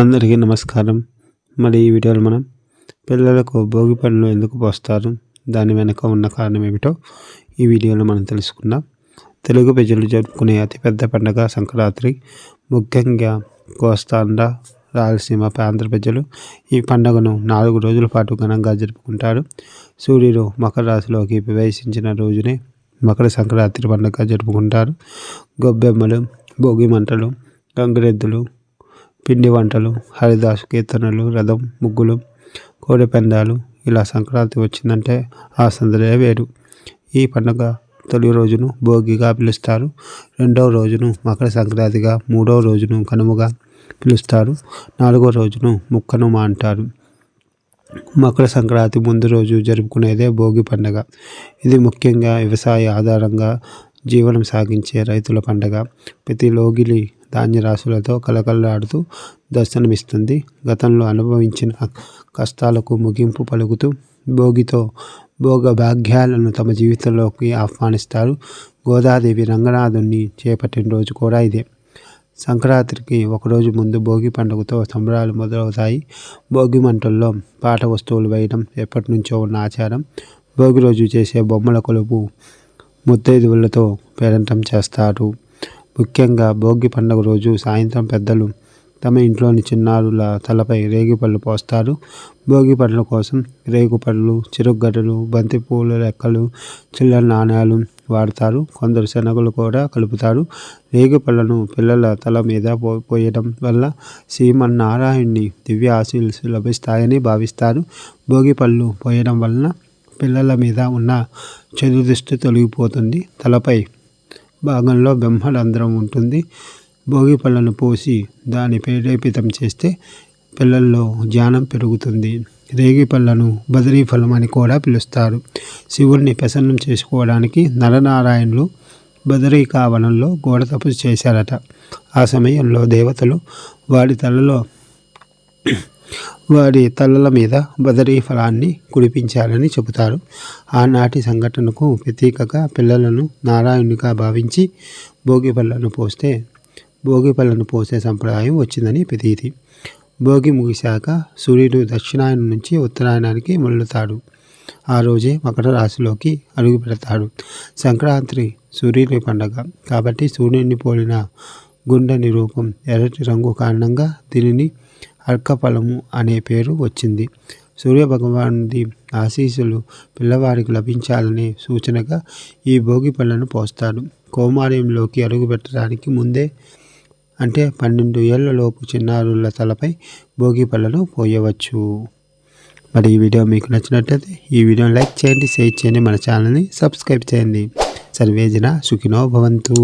అందరికీ నమస్కారం. మరి ఈ వీడియోలో మనం పిల్లలకు భోగి పనులు ఎందుకు పోస్తారు? దాని వెనుక ఉన్న కారణం ఏమిటో ఈ వీడియోలో మనం తెలుసుకుందాం. తెలుగు ప్రజలు జరుపుకునే అతిపెద్ద పండుగ సంక్రాంతి. ముఖ్యంగా కోస్తాండ రాయలసీమ ప్రాంత ప్రజలు ఈ పండుగను నాలుగు రోజుల పాటు ఘనంగా జరుపుకుంటారు. సూర్యుడు మకర రాశిలోకి ప్రవేశించిన రోజునే మకర సంక్రాంతి పండుగ జరుపుకుంటారు. గొబ్బెమ్మలు భోగి మంటలు గంగిరెద్దులు పిండి వంటలు హరిదాసు కీర్తనలు రథం ముగ్గులు కోడిపందాలు ఇలా సంక్రాంతి వచ్చిందంటే ఆ సందడే వేరు. ఈ పండుగ తొలి రోజును భోగిగా పిలుస్తారు. రెండవ రోజును మకర సంక్రాంతిగా మూడవ రోజును కనుమగా పిలుస్తారు. నాలుగో రోజును ముక్కనుమ అంటారు. మకర సంక్రాంతి ముందు రోజు జరుపుకునేదే భోగి పండుగ. ఇది ముఖ్యంగా వ్యవసాయ ఆధారంగా జీవనం సాగించే రైతుల పండగ. ప్రతి లోగిలి ధాన్యరాశులతో కలకల్లాడుతూ దర్శనమిస్తుంది. గతంలో అనుభవించిన కష్టాలకు ముగింపు పలుకుతూ భోగితో భోగ భాగ్యాలను తమ జీవితంలోకి ఆహ్వానిస్తారు. గోదాదేవి రంగనాథుని చేపట్టిన రోజు కూడా ఇదే. సంక్రాంతికి ఒకరోజు ముందు భోగి పండుగతో సంబరాలు మొదలవుతాయి. భోగి మంటల్లో పాట వస్తువులు వేయడం ఎప్పటి నుంచో ఉన్న ఆచారం. భోగి రోజు చేసే బొమ్మల కొలుపు ముత్తైదువులతో పేరంటం చేస్తారు ముఖ్యంగా భోగి పండుగ రోజు సాయంత్రం పెద్దలు తమ ఇంట్లోని చిన్నారుల తలపై రేగిపళ్ళు పోస్తారు. భోగి పండ్ల కోసం రేగుపళ్ళు చిరుగడ్డలు బంతిపూల లెక్కలు చిల్లర నాణ్యాలు వాడతారు. కొందరు శనగలు కూడా కలుపుతారు. రేగిపళ్ళను పిల్లల తల మీద పో పోయడం వల్ల శ్రీమన్నారాయణుని దివ్య ఆశీస్సు లభిస్తాయని భావిస్తారు. భోగి పళ్ళు పోయడం వలన పిల్లల మీద ఉన్న చెడు దృష్టి తొలగిపోతుంది. తలపై భాగంలో బ్రహ్మరంధ్రం ఉంటుంది. భోగి పళ్ళను పోసి దాన్ని ప్రేరేపితం చేస్తే పిల్లల్లో జ్ఞానం పెరుగుతుంది. రేగి పళ్ళను బదరీ ఫలం అని కూడా పిలుస్తారు. శివుణ్ణి ప్రసన్నం చేసుకోవడానికి నరనారాయణులు బదరీ కావనంలో గోడ తపస్సు చేశారట. ఆ సమయంలో దేవతలు వాడి తలలో వారి తలల మీద బదరీ ఫలాన్ని కుడిపించాలని చెబుతారు. ఆనాటి సంఘటనకు ప్రతీకగా పిల్లలను నారాయణునిగా భావించి భోగి పళ్ళను పోస్తే భోగి పళ్ళను పోసే సంప్రదాయం వచ్చిందని ప్రతీతి. భోగి ముగిశాక సూర్యుడు దక్షిణాయనం నుంచి ఉత్తరాయణానికి మళ్ళుతాడు ఆ రోజే మకర రాశిలోకి అడుగు పెడతాడు. సంక్రాంతి సూర్యుని పండగ. కాబట్టి సూర్యుడిని పోలిన గుండెని రూపం ఎర్రటి రంగు కారణంగా దీనిని అర్కఫలము అనే పేరు వచ్చింది. సూర్యభగవానుడి ఆశీస్సులు పిల్లవారికి లభించాలనే సూచనగా ఈ భోగి పళ్ళను పోస్తాడు. కౌమార్యంలోకి అడుగుపెట్టడానికి ముందే అంటే పన్నెండు ఏళ్ళలోపు చిన్నారుల తలపై భోగి పళ్ళను పోయవచ్చు. మరి ఈ వీడియో మీకు నచ్చినట్లయితే ఈ వీడియోని లైక్ చేయండి షేర్ చేయండి మన ఛానల్ని సబ్స్క్రైబ్ చేయండి. సర్వేజన సుఖినో భవంతు.